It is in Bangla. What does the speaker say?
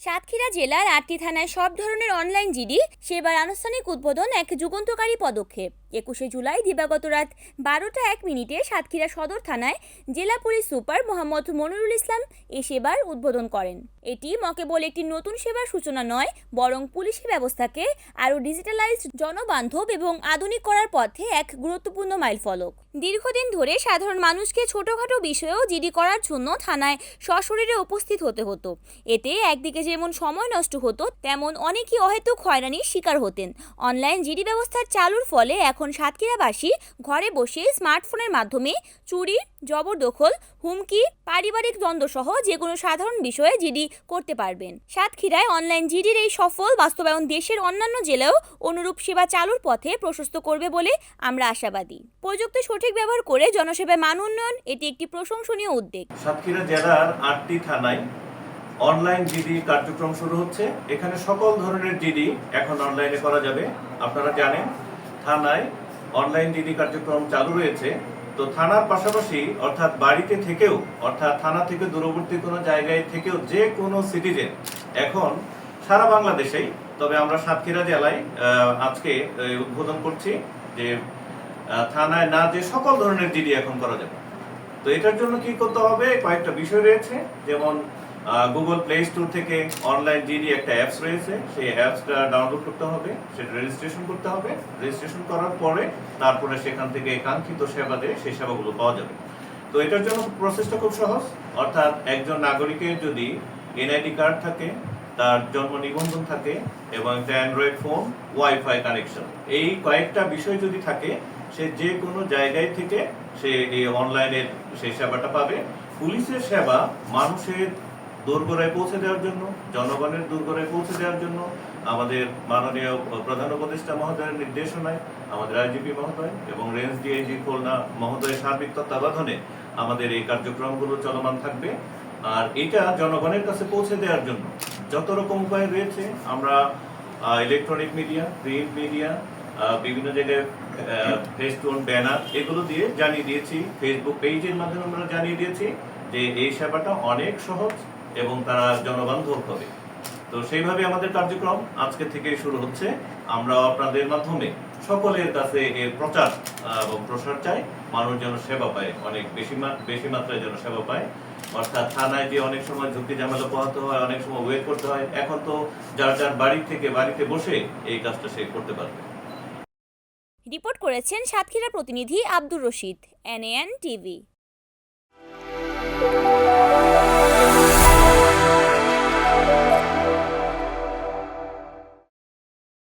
সাতক্ষীরা জেলার আটটি থানায় সব ধরনের অনলাইন জিডি সেবার আনুষ্ঠানিক উদ্বোধন এক যুগান্তকারী পদক্ষেপ। একুশে জুলাই দিবাগত রাত বারোটা এক মিনিটে সাতক্ষীরা সদর থানায় জেলা পুলিশ সুপার মোহাম্মদ মনিরুল ইসলাম এই সেবার উদ্বোধন করেন। এটি মকেবল একটি নতুন সেবার সূচনা নয়, বরং পুলিশি ব্যবস্থাকে আরও ডিজিটালাইজড জনবান্ধব এবং আধুনিক করার পথে এক গুরুত্বপূর্ণ মাইলফলক দীর্ঘদিন ধরে সাধারণ মানুষকে ছোটখাটো বিষয়েও জিডি করার জন্য থানায় সশরীরে উপস্থিত হতে হতো। এতে একদিকে যেমন সময় নষ্ট হতো, তেমন অনেকেই অহেতুক হয়রানির শিকার হতেন। অনলাইন জিডি ব্যবস্থার চালুর ফলে এখন সাতক্ষীরাবাসী ঘরে বসে স্মার্টফোনের মাধ্যমে চুরি, জবরদখল, হুমকি, পারিবারিক দ্বন্দ্বসহ যে কোনো সাধারণ বিষয়ে জিডি করতে পারবেন। সাতক্ষীরায় অনলাইন জিডির এই সফল বাস্তবায়ন দেশের অন্যান্য জেলাও অনুরূপ সেবা চালুর পথে প্রশস্ত করবে বলে আমরা আশাবাদী। প্রযুক্তি সঠিক ব্যবহার করে জনসেবায় মান উন্নয়ন, এটি একটি প্রশংসনীয় উদ্যোগ। সাতক্ষীরা জেলার আটটি থানায় অনলাইন জিডি কার্যক্রম শুরু হচ্ছে। এখানে সকল ধরনের জিডি এখন অনলাইনে করা যাবে। আপনারা জানেন থানায় অনলাইন ডিডি কার্যক্রম চালু রয়েছে। তো থানার পাশাপাশি, অর্থাৎ বাড়িতে থেকেও, অর্থাৎ থানা থেকে দূরবর্তী কোনো জায়গায় থেকেও যে কোনো সিটিজেন এখন সারা বাংলাদেশেই, তবে আমরা সাতক্ষীরা জেলায় আজকে উদ্বোধন করছি যে থানায় না যে সকল ধরনের ডিডি এখন করা যাবে। তো এটার জন্য কি করতে হবে? কয়েকটা বিষয় রয়েছে, যেমন গুগল প্লে স্টোর থেকে অনলাইন জিডি একটা অ্যাপস রয়েছে, সেই অ্যাপসটা ডাউনলোড করতে হবে, সেটা রেজিস্ট্রেশন করতে হবে। রেজিস্ট্রেশন করার পরে তারপরে সেখান থেকে কাঙ্ক্ষিত সেবা দিয়ে সেই সেবাগুলো পাওয়া যাবে। তো এটার জন্য প্রসেসটা খুব সহজ। অর্থাৎ একজন নাগরিকের যদি এনআইডি কার্ড থাকে, তার জন্ম নিবন্ধন থাকে এবং একটা অ্যান্ড্রয়েড ফোন ওয়াইফাই কানেকশন এই কয়েকটা বিষয় যদি থাকে, সে যে কোনো জায়গায় থেকে সে এই অনলাইনের সেই সেবাটা পাবে। পুলিশের সেবা মানুষের দোরগোড়ায় পৌঁছে দেওয়ার জন্য, জনগণের দোরগোড়ায় পৌঁছে দেওয়ার জন্য, আমাদের মাননীয় প্রধান উপদেষ্টা মহোদয়ের নির্দেশনায়, আমাদের আইজিপি মহোদয় এবং রেঞ্জ ডিআইজি খুলনা মহোদয়ের সার্বিক তত্ত্বাবধানে আমাদের এই কার্যক্রমগুলো চলমান থাকবে। আর এটা জনগণের কাছে পৌঁছে দেওয়ার জন্য। যত রকম উপায় রয়েছে, আমরা ইলেকট্রনিক মিডিয়া প্রিন্ট মিডিয়া বিভিন্ন জায়গায় ফেসটুন ব্যানার এগুলো দিয়ে জানিয়ে দিয়েছি। ফেসবুক পেজের মাধ্যমে আমরা জানিয়ে দিয়েছি যে এই সেবাটা অনেক সহজ এবং তারা জনবান্ধব হবে। তো সেইভাবে আমাদের কার্যক্রম আজকে থেকে শুরু হচ্ছে। আমরা আপনাদের মাধ্যমে সকলের কাছে এর প্রচার এবং প্রসার চাই। মানুষ যেন সেবা পায়, অনেক বেশি বেশি মাত্রায় যেন সেবা পায়। অর্থাৎ থানায় যে অনেক সময় ঝুঁকি ঝামেলা পোহাতে হয়, অনেক সময় ওয়েট করতে হয়, এখন তো যার যার বাড়ি থেকে বাড়িতে বসে এই কাজটা সে করতে পারবে। রিপোর্ট করেছেন সাতক্ষীরা প্রতিনিধি আব্দুর রশিদ এনএএন টিভি